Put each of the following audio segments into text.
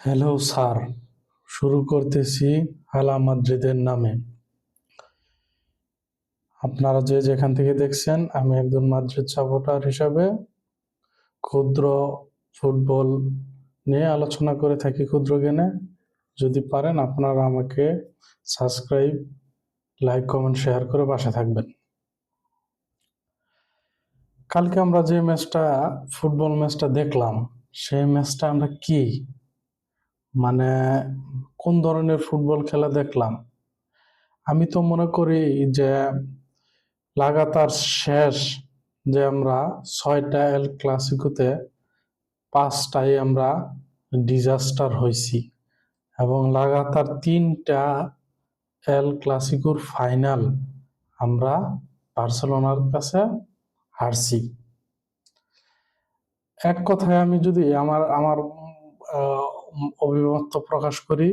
Hello sir, শুরু করতেছি হালা মাদ্রিদের নামে। আপনারা যে যেখান থেকে দেখছেন, আমি একজন মাদ্রিদ সাপোর্টার হিসাবে ক্ষুদ্র ফুটবল নিয়ে আলোচনা করে থাকি ক্ষুদ্র জ্ঞানে। যদি পারেন, আপনারা আমাকে সাবস্ক্রাইব, লাইক, কমেন্ট, শেয়ার করে পাশে থাকবেন। কালকে আমরা যে ম্যাচটা, ফুটবল ম্যাচটা দেখলাম, সেই ম্যাচটা আমরা কি? মানে কোন ধরনের ফুটবল খেলা দেখলাম? আমি তো মনে করি যে লাগাতার শেষ যে আমরা ছয়টা এল ক্লাসিকোতে পাঁচটায় আমরা ডিজাস্টার হয়েছি এবং লাগাতার তিনটা এল ক্লাসিকোর ফাইনাল আমরা বার্সেলোনার কাছে হারছি। এক কথায় আমি যদি আমার আমার অভিমত প্রকাশ করি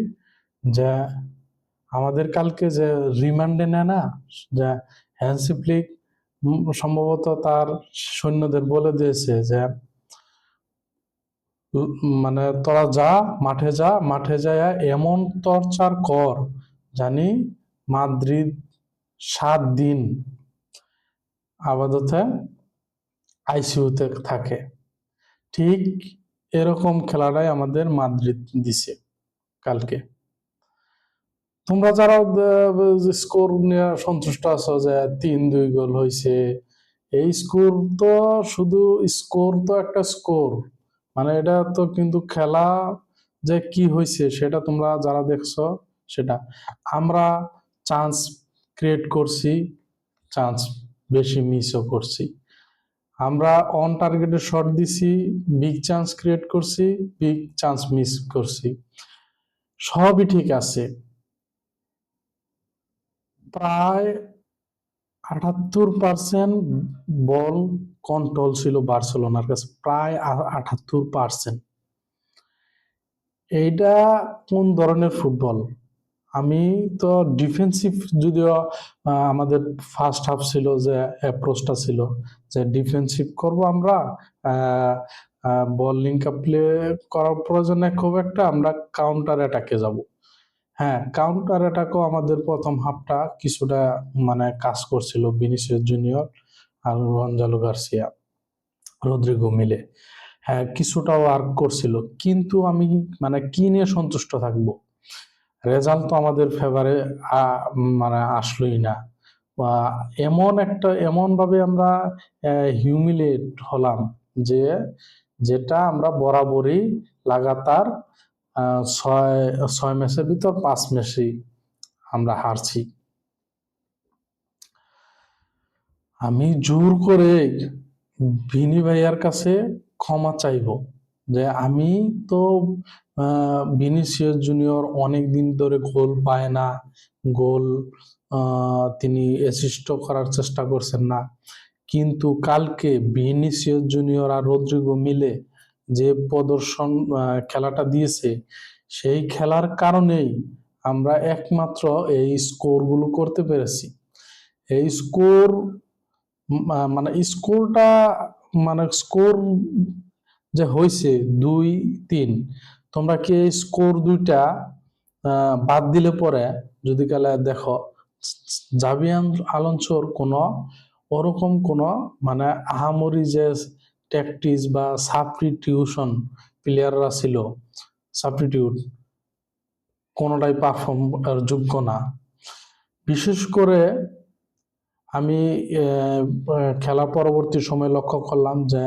যে আমাদের কালকে যে রিমান্ডে নেয় না, যে হ্যান্সি ফ্লিক সম্ভবত তার সৈন্যদের বলে দিয়েছে যে মানে তোরা যা, মাঠে যা, মাঠে যায় এমন টর্চার কর জানি মাদ্রিদ সাত দিন আপাতত আইসিইউতে থাকে। ঠিক এরকম খেলাটাই আমাদের মাদ্রিদ দিছে কালকে। তোমরা যারা স্কোর নিয়ে সন্তুষ্ট আছো যে তিন, দুই গোল হয়েছে এই স্কোর তো শুধু স্কোর তো একটা স্কোর মানে এটা তো কিন্তু খেলা যে কি হয়েছে সেটা তোমরা যারা দেখছ সেটা। আমরা চান্স ক্রিয়েট করছি চান্স বেশি মিসও করছি। আমরা অন টার্গেটে শট দিছি বিগ চান্স ক্রিয়েট করছি বিগ চান্স মিস করছি। সবই ঠিক আছে। প্রায় আটাত্তর পার্সেন্ট বল কন্ট্রোল ছিল বার্সেলোনার কাছে, প্রায় আটাত্তর পার্সেন্ট এইটা কোন ধরনের ফুটবল আমি তো ডিফেন্সিভ যদিও আমাদের ফার্স্ট হাফ ছিল যে অ্যাপ্রোচটা ছিল, যে ডিফেন্সিভ করব আমরা বল লিঙ্ক প্লে করার প্রয়োজনে খুব একটা আমরা কাউন্টার অ্যাটাকে যাব। হ্যাঁ কাউন্টার অ্যাটাকও আমাদের প্রথম হাফটা কিছুটা মানে কাজ করছিল ভিনিসিয়াস জুনিয়র আর রঞ্জালো গার্সিয়া রদ্রিগো মিলে। হ্যাঁ কিছুটা ওয়ার্ক করছিল। কিন্তু আমি মানে কি নিয়ে সন্তুষ্ট থাকব? রেজাল্ট তো আমাদের ফেভারে মানে আসলোই না। বা এমন একটা এমন ভাবে আমরা হিউমিলেট হলাম যে, যেটা আমরা বরাবরই লাগাতার ছয় ছয় ম্যাচের ভিতর পাঁচ ম্যাচই আমরা হারছি। আমি জোর করে ভিনি ভাইয়ার কাছে ক্ষমা চাইব। যে আমি তো ভিনিসিয়াস জুনিয়র অনেক দিন ধরে গোল পায় না। গোল তিনি অ্যাসিস্ট করার চেষ্টা করছেন না। কিন্তু কালকে ভিনিসিয়াস জুনিয়র আর রদ্রিগো মিলে যে প্রদর্শন খেলাটা দিয়েছে, সেই খেলার কারণেই আমরা একমাত্র এই স্কোরগুলো করতে পেরেছি। এই স্কোর মানে স্কোরটা মানে স্কোর যে হয়েছে দুই, তিন। তোমরা কি স্কোর দুইটা বাদ দিলে পরে যদি কালে দেখো, জাবিয়ান আলনসোর কোনো ওরকম কোনো মানে আহামরি যে ট্যাকটিস বা সাবস্টিটিউশন প্লেয়াররা ছিল সাবস্টিটিউট কোনোটাই পারফর্ম যোগ্য না। বিশেষ করে আমি খেলা পরবর্তী সময় লক্ষ্য করলাম যে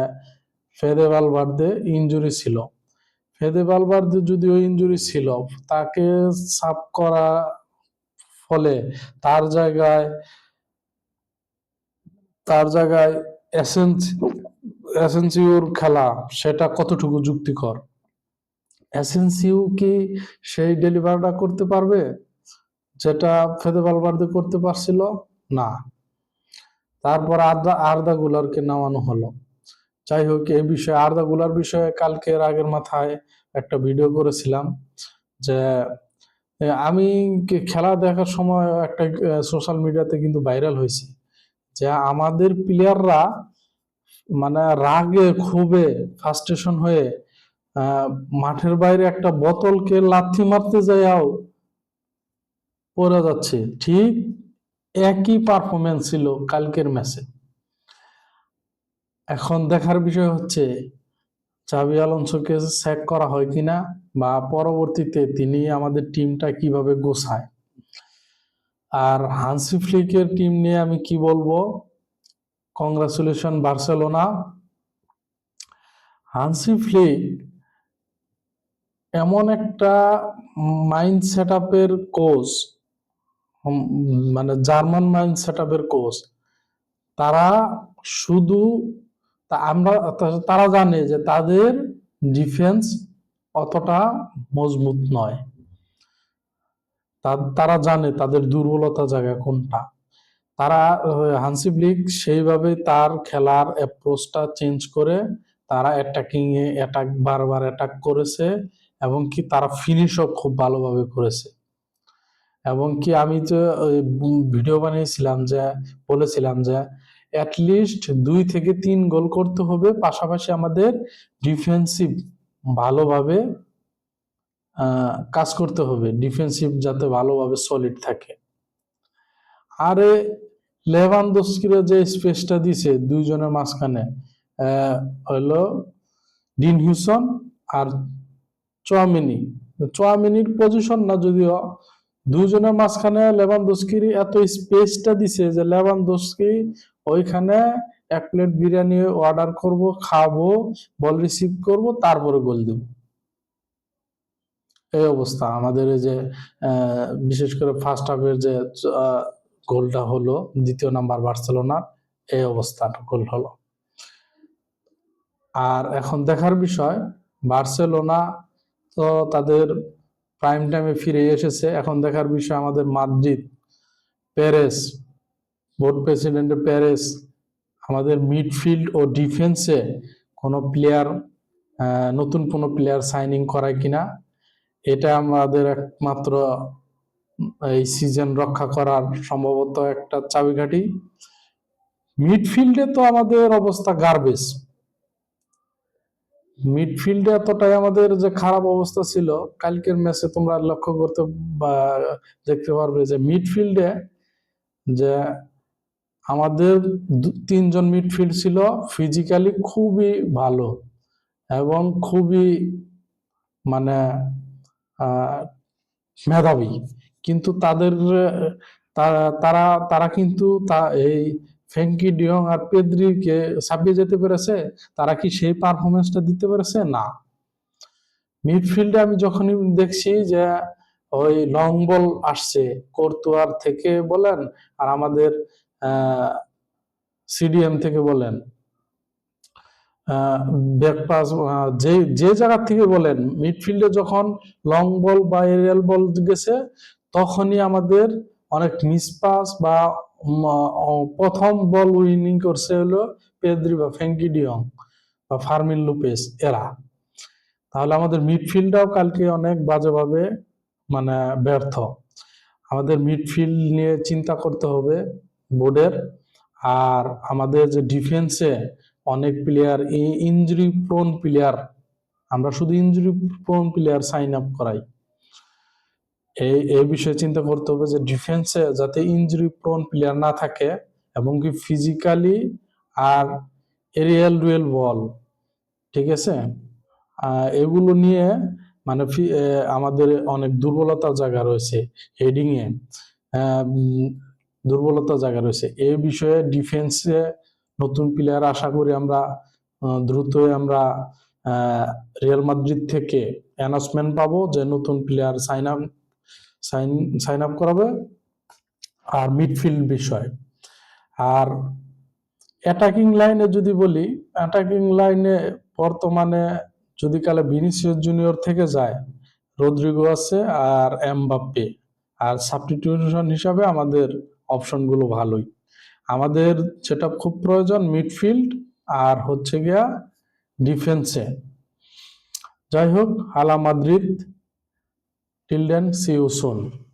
ফেদে ভালভার্দে ইনজুরি ছিল। ফেদে ভালভার্দে যদিও ইনজুরি ছিল, তাকে সাব করা ফলে তার জায়গায় তার জায়গায় এসেন্স এসেন্সিওর খেলা, সেটা কতটুকু যুক্তিকর? এসেন্সিও কি সেই ডেলিভারটা করতে পারবে, যেটা ফেদে ভালভার্দে করতে পারছিল? না। তারপর আর্দা আর্দা গুলারকে নামানো হলো। যাই হোক, এই বিষয়ে আর্দা গুলার বিষয়ে কালকের আগের মাথায় একটা ভিডিও করেছিলাম যে আমি খেলা দেখার সময় একটা সোশ্যাল মিডিয়াতে কিন্তু ভাইরাল হয়েছে যে আমাদের প্লেয়াররা মানে রাগে, ক্ষোভে ফ্রাস্ট্রেশন হয়ে মাঠের বাইরে একটা বোতলকে লাথি মারতে যাইয়াও পড়ে যাচ্ছে। ঠিক একই পারফরমেন্স ছিল কালকের ম্যাচে এখন দেখার বিষয় হচ্ছে, চাবি আলোনসোকে স্যাক করা হয় কিনা বা পরবর্তীতে তিনি আমাদের টিমটা কীভাবে গোছায়। আর হান্সি ফ্লিকের টিম নিয়ে আমি কি বলব? Congratulation Barcelona. হান্সি ফ্লিক এমন একটা মাইন্ড সেট আপের কোচ মানে জার্মান মাইন্ড সেট আপের কোচ। তারা শুধু তা- আমরা তারা জানে যে তাদের ডিফেন্স অতটা মজবুত নয়। তারা জানে তাদের দুর্বলতা জায়গা কোনটা। তারা আহ, লিগ সেইভাবে তার খেলার অ্যাপ্রোচটা চেঞ্জ করে তারা অ্যাটাকিং এ অ্যাটাক বারবার অ্যাটাক করেছে এবং কি তারা ফিনিশও খুব ভালোভাবে করেছে। এবং কি আমি যে ভিডিও বানিয়েছিলাম যে বলেছিলাম যে অ্যাটলিস্ট দুই থেকে তিন গোল করতে হবে। পাশাপাশি আমাদের ডিফেন্সিভ ভালোভাবে কাজ করতে হবে। ডিফেন্সিভ যাতে ভালোভাবে সলিড থাকে। আরে লেভানদস্কিরে যে স্পেসটা দিছে দুইজনের মাঝখানে হলো ডিন হিউসন আর চোয়ামিনি। চোয়ামিনির পজিশন না যদিও দুজনের মাঝখানে লেভানদস্কির এত স্পেসটা দিছে যে লেভানদস্কি ওইখানে এক প্লেট বিরিয়ানি অর্ডার করব, খাব বল রিসিভ করব, তারপরে গোল দেব। এই অবস্থা। আমাদের যে বিশেষ করে ফার্স্ট হাফের যে গোলটা হলো, দ্বিতীয় নাম্বার বার্সেলোনার, এই অবস্থাটা গোল হলো। আর এখন দেখার বিষয়, বার্সেলোনা তো তাদের প্রাইম টাইমে ফিরে এসেছে। এখন দেখার বিষয় আমাদের Madrid Perez board president Perez আমাদের মিডফিল্ড ও ডিফেন্সে কোনো প্লেয়ার নতুন কোনো প্লেয়ার সাইনিং করায় কিনা, এটা আমাদের একমাত্র এই সিজন রক্ষা করার সম্ভবত একটা চাবিকাঠি। মিডফিল্ডে তো আমাদের অবস্থা গার্বেজ মিডফিল্ডে এতটাই আমাদের যে খারাপ অবস্থা ছিল, কালকের ম্যাচে তোমরা লক্ষ্য করতে বা দেখতে পারবে যে মিডফিল্ডে যে আমাদের তিনজন মিডফিল্ড ছিল ফিজিক্যালি খুবই ভালো এবং খুবই মানে মেধাবী। কিন্তু তাদের তারা তারা কিন্তু তা, এই ফ্র্যাঙ্কি ডিয়ং আর পেদ্রিকে ছাপিয়ে যেতে পেরেছে, তারা কি সেই পারফরমেন্সটা দিতে পেরেছে? না। মিডফিল্ডে আমি যখনই দেখছি যে ওই লং বল আসছে কোর্তুয়ার থেকে বলেন আর আমাদের সিডিএম থেকে বলেন ব্যাক পাস যে যে জায়গা থেকে বলেন মিডফিল্ডে যখন লং বল বা এরিয়াল বল গেছে, তখনই আমাদের অনেক মিস পাস বা প্রথম বল উইনিং করছে হলো পেদ্রি বা ফ্যাঙ্কি ডিয়ং বা ফার্মিন লুপেস, এরা। তাহলে আমাদের মিডফিল্ডটাও কালকে অনেক বাজেভাবে মানে ব্যর্থ। আমাদের মিডফিল্ড নিয়ে চিন্তা করতে হবে বোর্ডের। আর আমাদের যে ডিফেন্সে অনেক প্লেয়ার ইনজুরি প্রোন প্লেয়ার আমরা শুধু injury prone player sign up করাই। এই এই বিষয়ে চিন্তা করতে হবে যে ডিফেন্সে যাতে ইনজুরি প্রোন প্লেয়ার না থাকে এবং কি ফিজিক্যালি আর এরিয়াল ডুয়েল বল ঠিক আছে? এগুলো নিয়ে মানে আমাদের অনেক দুর্বলতার জায়গা রয়েছে হেডিং এ। দুর্বলতার জায়গা রয়েছে। এই বিষয়ে ডিফেন্সে নতুন প্লেয়ার আশা করি আমরা আহ, দ্রুতই আমরা রিয়াল মাদ্রিদ থেকে অ্যানাউন্সমেন্ট পাবো যে নতুন player sign up sign sign up করাবে আর মিডফিল্ড বিষয়। আর অ্যাটাকিং লাইনে যদি বলি অ্যাটাকিং লাইনে বর্তমানে যদি কালে ভিনিসিয়াস জুনিয়র থেকে যায় রদ্রিগো আছে আর এমবাপ্পে আর সাবস্টিটিউশন হিসাবে আমাদের অপশনগুলো ভালোই। আমাদের যেটা খুব প্রয়োজন মিডফিল্ড আর হচ্ছে গিয়া ডিফেন্সে যাই হোক hala Madrid Till then, see you soon.